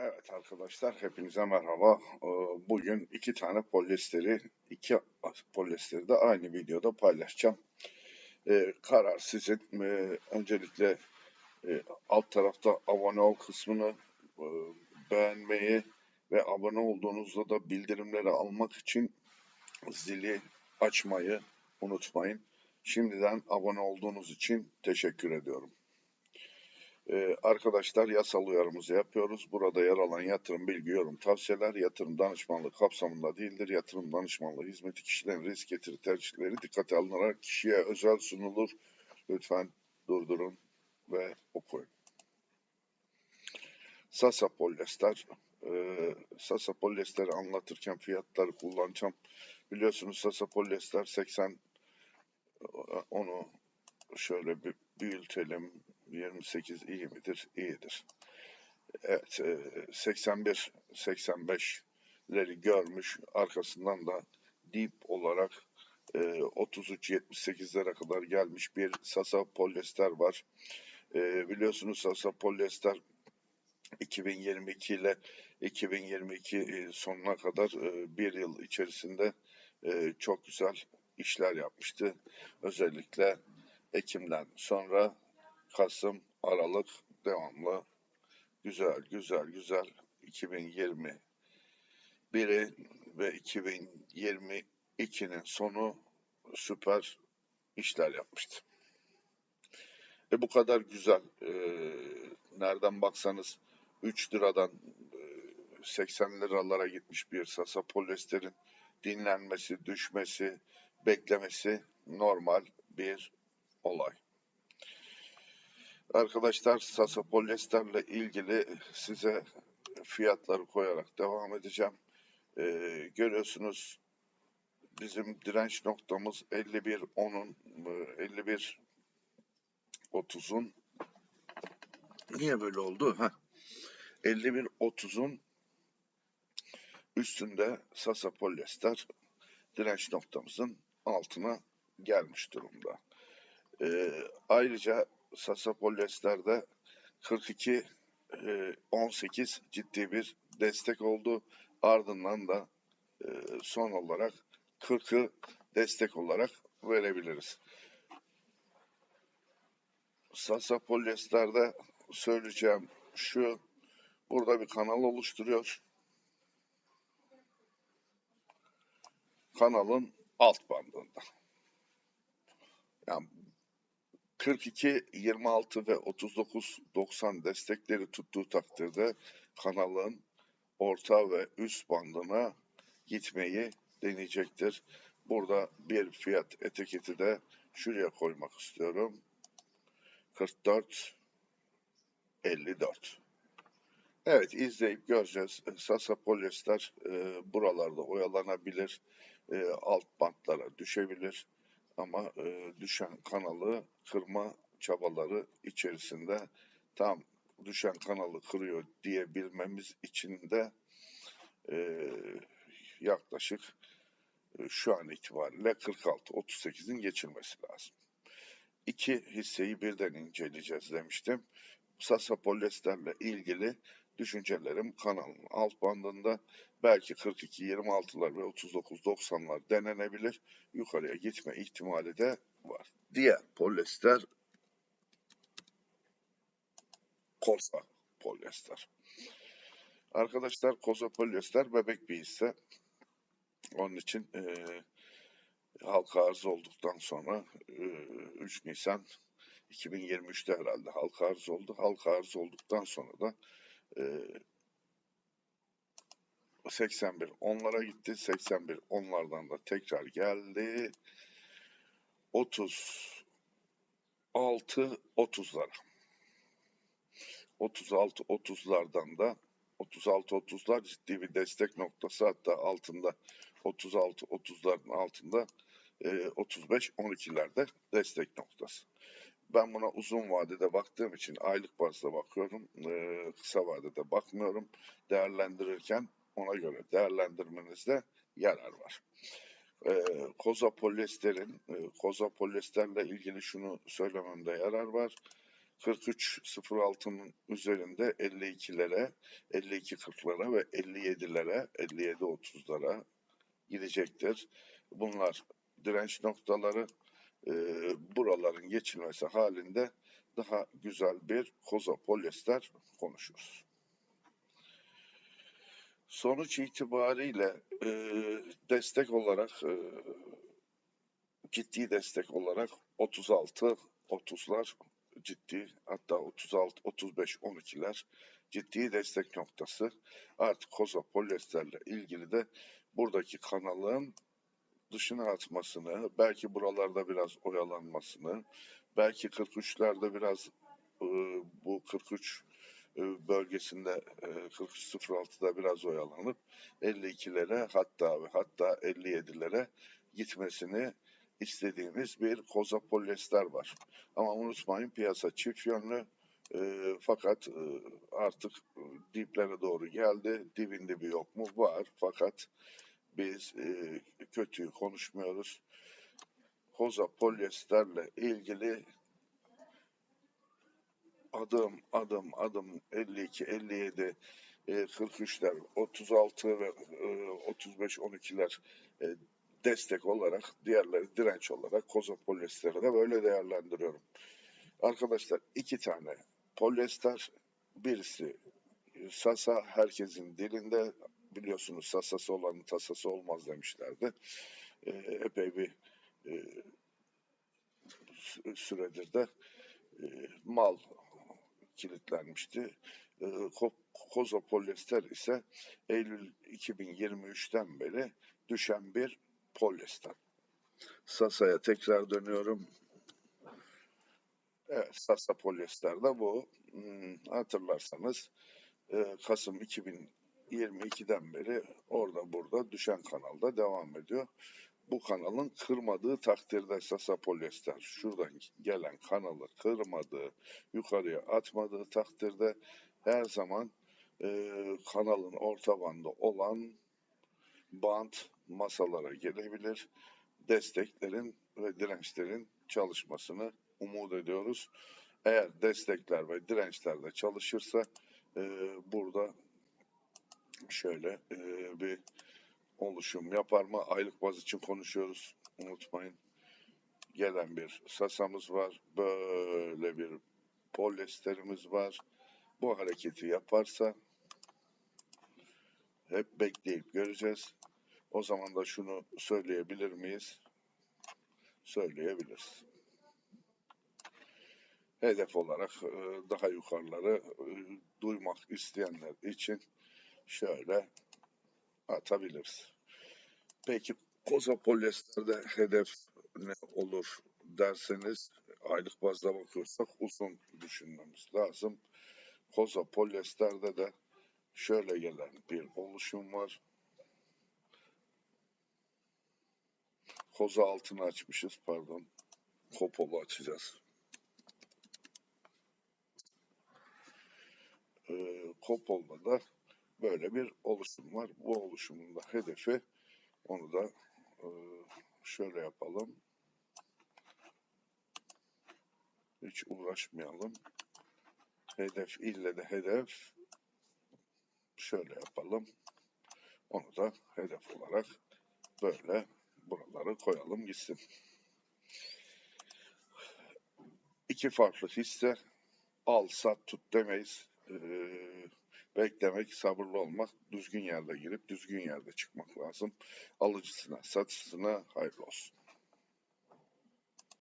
Evet arkadaşlar hepinize merhaba. Ee, Bugün iki tane polyesteri, iki polyesteri de aynı videoda paylaşacağım. Ee, karar sizin. Ee, öncelikle e, alt tarafta abone ol kısmını e, beğenmeyi ve abone olduğunuzda da bildirimleri almak için zili açmayı unutmayın. Şimdiden abone olduğunuz için teşekkür ediyorum. Ee, arkadaşlar yasal uyarımızı yapıyoruz. Burada yer alan yatırım bilgi, yorum, tavsiyeler yatırım danışmanlığı kapsamında değildir. Yatırım danışmanlığı hizmeti kişilerin risk getiri tercihleri dikkate alınarak kişiye özel sunulur. Lütfen durdurun ve okuyun. Sasa polyester. Ee, Sasa polyesteri anlatırken fiyatları kullanacağım. Biliyorsunuz Sasa polyester 80 onu şöyle bir büyütelim. 28 iyi midir? İyidir. Evet 81 e, 85'leri görmüş. Arkasından da dip olarak 33-78'lere kadar gelmiş bir Sasa polyester var. E, biliyorsunuz Sasa polyester 2022 ile 2022 e, sonuna kadar bir yıl içerisinde çok güzel işler yapmıştı. Özellikle Ekim'den sonra Kasım, Aralık devamlı güzel güzel güzel 2020 biri ve 2022'nin sonu süper işler yapmıştı. Ve bu kadar güzel e, nereden baksanız 3 liradan e, 80 liralara gitmiş bir sasa polyesterin dinlenmesi, düşmesi, beklemesi normal bir olay. Arkadaşlar Sasa polyesterle ilgili size fiyatları koyarak devam edeceğim. Ee, görüyorsunuz bizim direnç noktamız 51 10'un 51 30'un niye böyle oldu? Heh. 51 30'un üstünde Sasa polyester direnç noktamızın altına gelmiş durumda. Ee, ayrıca Sasa Polyester'de 42 e, 18 ciddi bir destek oldu. Ardından da e, son olarak 40'ı destek olarak verebiliriz. Sasa Polyester'de söyleyeceğim şu burada bir kanal oluşturuyor. Kanalın alt bandında. Yani 42, 26 ve 39, 90 destekleri tuttuğu takdirde kanalın orta ve üst bandına gitmeyi deneyecektir. Burada bir fiyat etiketi de şuraya koymak istiyorum. 44 54. Evet izleyip göreceğiz. Sasa polyester e, buralarda oyalanabilir. E, alt bantlara düşebilir ama e, düşen kanalı kırma çabaları içerisinde tam düşen kanalı kırıyor diyebilmemiz için de e, yaklaşık e, şu an itibariyle 46-38'in geçilmesi lazım. İki hisseyi birden inceleyeceğiz demiştim. Sasa polyesterle ilgili düşüncelerim kanalın alt bandında belki 42-26'lar ve 39-90'lar denenebilir. Yukarıya gitme ihtimali de var. Diğer polyester koza polyester. Arkadaşlar koza polyester bebek bir hisse. Onun için e, halka arz olduktan sonra e, 3 Nisan 2023'te herhalde halka arz oldu. Halka arz olduktan sonra da 81 onlara gitti. 81 onlardan da tekrar geldi. 36 30'lara. 36 30'lardan da 36 30'lar ciddi bir destek noktası hatta altında 36 30'ların altında e, 35 12'lerde destek noktası. Ben buna uzun vadede baktığım için aylık bazda bakıyorum. E, kısa vadede bakmıyorum. Değerlendirirken ona göre değerlendirmenizde yarar var. E, koza polyesterin, e, koza polyesterle ilgili şunu söylememde yarar var. 43.06'nın üzerinde 52'lere, 52.40'lara ve 57'lere, 57.30'lara gidecektir. Bunlar direnç noktaları. E, buraların geçilmesi halinde daha güzel bir koza polyester konuşuruz. Sonuç itibariyle e, destek olarak e, ciddi destek olarak 36 30'lar ciddi hatta 36 35 12'ler ciddi destek noktası. Artık koza polyesterle ilgili de buradaki kanalın dışına atmasını, belki buralarda biraz oyalanmasını, belki 43'lerde biraz e, bu 43 e, bölgesinde e, 43.06'da biraz oyalanıp 52'lere hatta ve hatta 57'lere gitmesini istediğimiz bir koza polyester var. Ama unutmayın piyasa çift yönlü e, fakat e, artık e, diplere doğru geldi. Dibin dibi yok mu? Var. Fakat biz e, kötüyü konuşmuyoruz. Koza polyesterle ilgili adım adım adım 52, 57, e, 43'ler, 36 ve e, 35, 12'ler e, destek olarak, diğerleri direnç olarak koza polyesteri de böyle değerlendiriyorum. Arkadaşlar iki tane polyester, birisi Sasa herkesin dilinde biliyorsunuz sasası olanın tasası olmaz demişlerdi. E, epey bir e, süredir de e, mal kilitlenmişti. Ee, e, Koza polyester ise Eylül 2023'ten beri düşen bir polyester. Sasa'ya tekrar dönüyorum. Evet, Sasa polyester de bu. Hmm, hatırlarsanız e, Kasım 2000 22'den beri orada burada düşen kanalda devam ediyor. Bu kanalın kırmadığı takdirde Sasa Polyester şuradan gelen kanalı kırmadığı, yukarıya atmadığı takdirde her zaman e, kanalın orta bandı olan bant masalara gelebilir. Desteklerin ve dirençlerin çalışmasını umut ediyoruz. Eğer destekler ve dirençler de çalışırsa e, burada şöyle e, bir oluşum yapar mı? Aylık baz için konuşuyoruz. Unutmayın. Gelen bir sasamız var. Böyle bir polyesterimiz var. Bu hareketi yaparsa hep bekleyip göreceğiz. O zaman da şunu söyleyebilir miyiz? Söyleyebiliriz. Hedef olarak e, daha yukarıları e, duymak isteyenler için şöyle atabiliriz. Peki koza polyesterde hedef ne olur derseniz aylık bazda bakıyorsak uzun düşünmemiz lazım. Koza polyesterde de şöyle gelen bir oluşum var. Koza altını açmışız pardon. Kopolu açacağız. Ee, Kopol'da da böyle bir oluşum var. Bu oluşumun da hedefi onu da e, şöyle yapalım. Hiç uğraşmayalım. Hedef ille de hedef şöyle yapalım. Onu da hedef olarak böyle buraları koyalım gitsin. İki farklı hisse al sat tut demeyiz. Ee, beklemek, sabırlı olmak, düzgün yerde girip düzgün yerde çıkmak lazım. Alıcısına, satıcısına hayırlı olsun.